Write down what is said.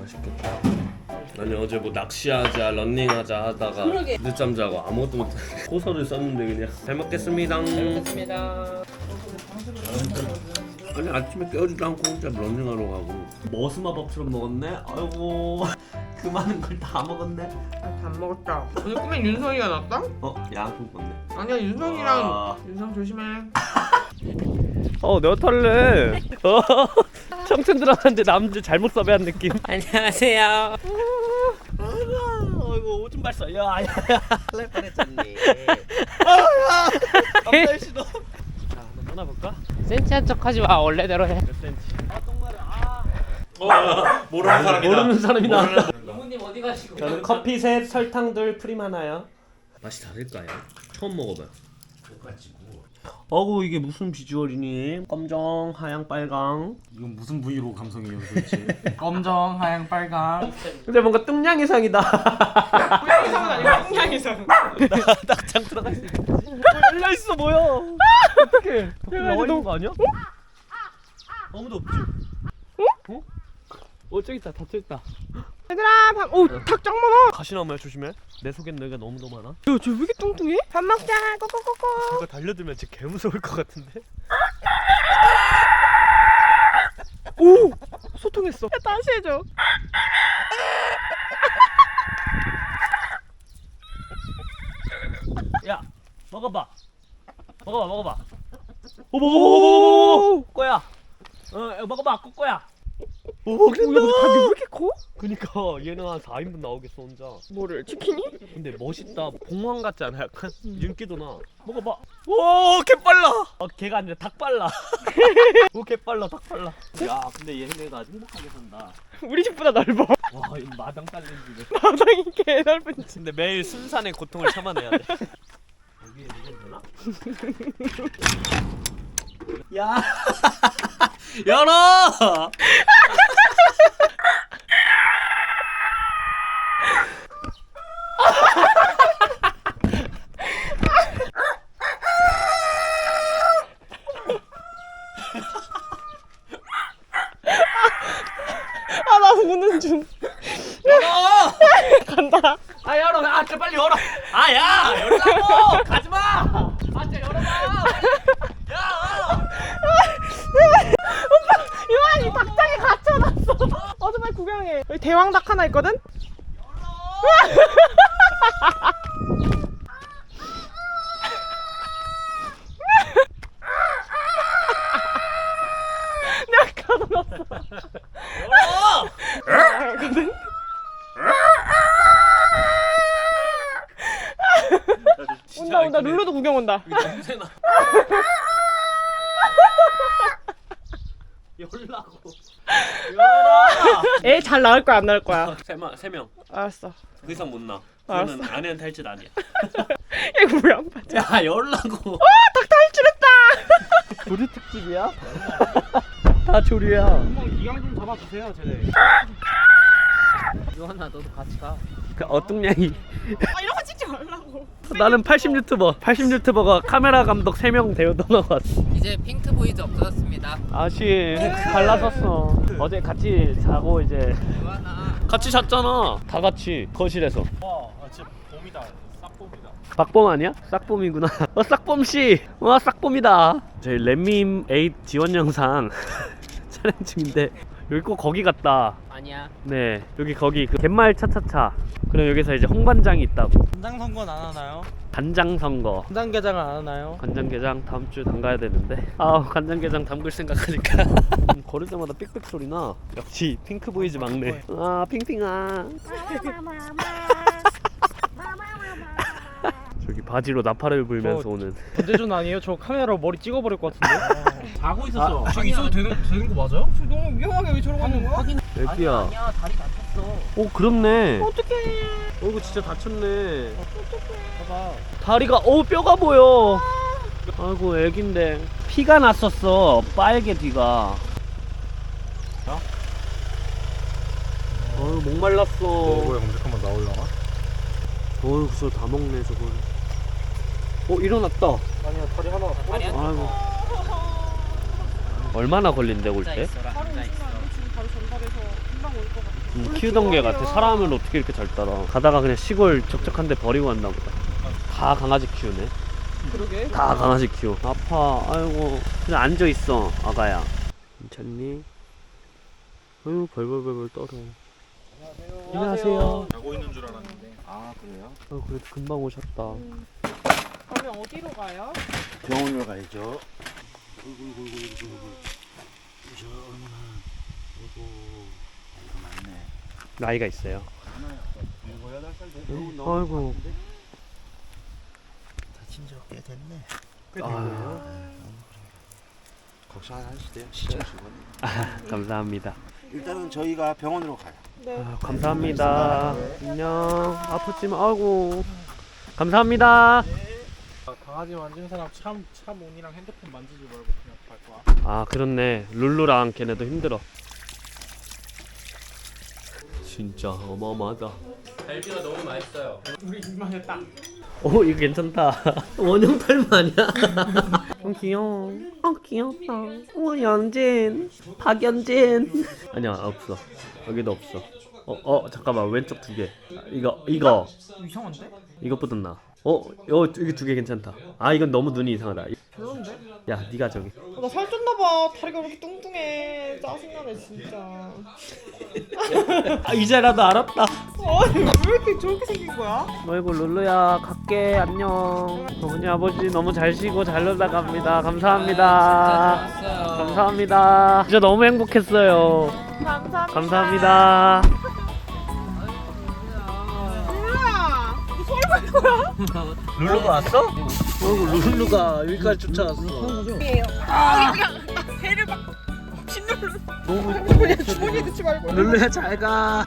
맛있겠다. 아니 어제 뭐 낚시하자, 런닝하자 하다가 그러게. 늦잠 자고 아무것도 못 호서를 썼는데 그냥 잘 먹겠습니다. 먹겠습니다. 아니 아침에 깨우지도 않고 혼자 런닝하러 가고 머스마법처럼 먹었네. 아이고 그 많은 걸 다 먹었네. 아, 밥 먹었다. 오늘 꿈엔 윤성이가 났다? 어 양품 먹네. 아니야 윤성이랑 아. 윤성 조심해. 어, 너 털래. 어, 청춘 들어갔는데 남들 잘못 섭외한 느낌. 안녕하세요. 아이고 오줌 발사. 야, 야, 야. 할 뻔했잖니. 남자 씨도. 자, 한번 떠나볼까? 센치한 척하지 마. 원래대로 해. 몇 센치? 아, 똥마려. 아. 모르는 사람이다. 모르는 사람이다. 이모님 어디 가시고? 저는 커피 셋, 설탕 둘, 프림 하나요. 맛이 다를까요? 처음 먹어봐요. 어구 이게 무슨 비주얼이니? 검정, 하양, 빨강. 이건 무슨 부위로 감성이에요 도대체 검정 하양 빨강 근데 뭔가 뚱냥이상이다. 고양이상은 아니고 뚱냥이상. 낙장 들어갈 수 있겠지? 뭐 열려 있어 뭐야? 어떻게? 나와 있는 거 아니야? 아무도 없지. 어? 어 저기 있다 닫혀 있다. 얘들아 밥. 오닭짱 많아. 가시나무야 조심해. 내 속엔 너가 너무 너무 많아. 야쟤왜 이렇게 뚱뚱해? 밥 먹자. 꼬꼬꼬꼬. 이거 달려들면 진짜 개 무서울 것 같은데. 오 소통했어. 야, 다시 해줘. 야 먹어봐. 먹어봐 먹어봐. 오 먹어 먹어 먹어 먹어 먹어. 꼬야. 어 야, 먹어봐 꼬꼬야. 오 먹는다. 커? 그니까 얘는 한 4인분 나오겠어 혼자. 뭐를 치킨이? 근데 멋있다. 봉황 같지 않아? 약간 윤기도 나. 먹어봐. 오, 개 빨라. 어, 개가 아니라 닭 빨라. 오, 개 빨라, 닭 빨라. 야, 근데 얘네가 행복하게 산다. 우리 집보다 넓어. 와, 이 마당 딸린 집에. 마당이 개 넓은 집. 근데 매일 순산의 고통을 참아내야 돼. 여기에 누군 되나? 야, 열어. 아 나 우는 중. 열어. 간다. 아 열어, 아, 빨리 열어. 아, 야, 열라고. 가지 마. 아, 진짜 열어봐. 야. 유한이 닭장에 갇혀놨어. 어서 빨리 구경해. 여기 대왕 닭 하나 있거든. 내가 가둬놨어. 알거든. 온다 온다 룰루도 구경 온다. 냄새나. 열라고. 열어라. 애 잘 나올 거야 안 나올 거야. 세명 세 명. 알았어. 그 이상 못 나. 알았어. 그거는 아내는 탈출 아니야. 이거 뭐야? 야 열라고. 닭 탈출했다. 조류 특집이야? 다 조류야. 이강 좀 잡아주세요 쟤네 유한아 너도 같이 가. 그 어뚱냥이. 아 이런 거 찍지 말라고. 나는 80 유튜버. 80 유튜버가 카메라 감독 3명 대여동하고 왔어. 이제 핑크 보이즈 없어졌습니다. 아쉬. 갈라섰어. 어제 같이 자고 이제 같이 잤잖아. 다 같이 거실에서. 와 아, 진짜 봄이다 싹봄이다 박범 아니야? 싹범이구나. 어 싹범 씨. 와 싹범이다. 저희 렛밈 8 지원 영상 촬영 중인데 여기 꼭 거기 같다. 아니야. 네 여기 거기 그 갯마을 차차차. 그럼 여기서 이제 홍반장이 있다고. 간장 선거는 안 하나요? 간장 선거. 간장게장은 안 하나요? 간장게장 다음 주에 담가야 되는데 아 간장게장 담글 생각하니까 음, 걸을 때마다 삑삑 소리 나 역시 핑크보이즈 막내 아 핑핑아 저기 바지로 나팔을 불면서 저- 오는. 전대준 아니에요? 저 카메라로 머리 찍어버릴 것 같은데. 자고 있었어. 아, 저기 있어도 되는, 되는 거 맞아요? 저 너무 위험하게 왜 저러고 있는 거야? 애기야 아니야. 다리 다쳤어. 오 그렇네. 어떡해. 어 이거 진짜 다쳤네. 봐봐. 다리가 어 뼈가 보여. 아이고 애긴데. 피가 났었어 빨개 뒤가. 어휴 목말랐어. 검색하면 나올라나? 어휴 그저 다 먹네 저걸 어 일어났다 아니야 다리 하나 다리 한 아이고 얼마나 걸린대 올 때? 있어라. 혼자 있어. 지금 바로 전달해서 금방 올 것 같아. 음, 키우던 개 같아. 사람을 어떻게 이렇게 잘 따라. 가다가 그냥 시골 적적한데 버리고 갔나 보다. 다 강아지 키우네. 그러게. 다 강아지 키워. 아파. 아이고. 그냥 앉아 있어, 아가야. 괜찮니? 아유, 벌벌벌벌 떨어. 안녕하세요. 자고 있는 줄 알았는데. 아 그래요? 아, 그래도 금방 오셨다. 그러면 어디로 가요? 병원을 가야죠. 나이가 있어요. 아이고. 다친 지꽤 됐네. 아, 걱정 안 하시대요. 시절 주거든요. 감사합니다. 일단은 저희가 병원으로 가요. 네. 아, 감사합니다. 안녕. 아프지 마. 아이고. 감사합니다. 강아지 만지는 사람 참, 참 온이랑 핸드폰 만지지 말고 그냥 갈 거야. 아, 그렇네. 룰루랑 걔네도 힘들어. 진짜 어마어마하다. 갈비가 너무 맛있어요. 우리 입맛에 딱. 오 이거 괜찮다 원형 탈모 아니야? 어 귀여워 어 귀엽다 우와 연진 박연진 아니야 없어 여기도 없어 어, 어 잠깐만 왼쪽 두개 이거 이거 이상한데? 이것보다 나 어? 어 이게 두 개 괜찮다 아 이건 너무 눈이 이상하다 별론데? 야 네가 저기 어, 나 살쪘나봐. 다리가 왜 이렇게 뚱뚱해. 짜증나네 진짜. 아 이제라도 알았다 아니 왜 이렇게 저렇게 생긴 거야? 아이고 룰루야 갈게 안녕 어머니 아버지 너무 잘 쉬고 잘 놀다 갑니다 감사합니다 좋았어요. 감사합니다 진짜 너무 행복했어요 감사합니다. 감사합니다. 거야? 룰루가 왔어? 어이구 룰루가 여기까지 쫓아왔어. 아, 그냥 배를 막 짓눌러. 너무 그냥 주머니에 넣지 말고. 룰루야 잘 가.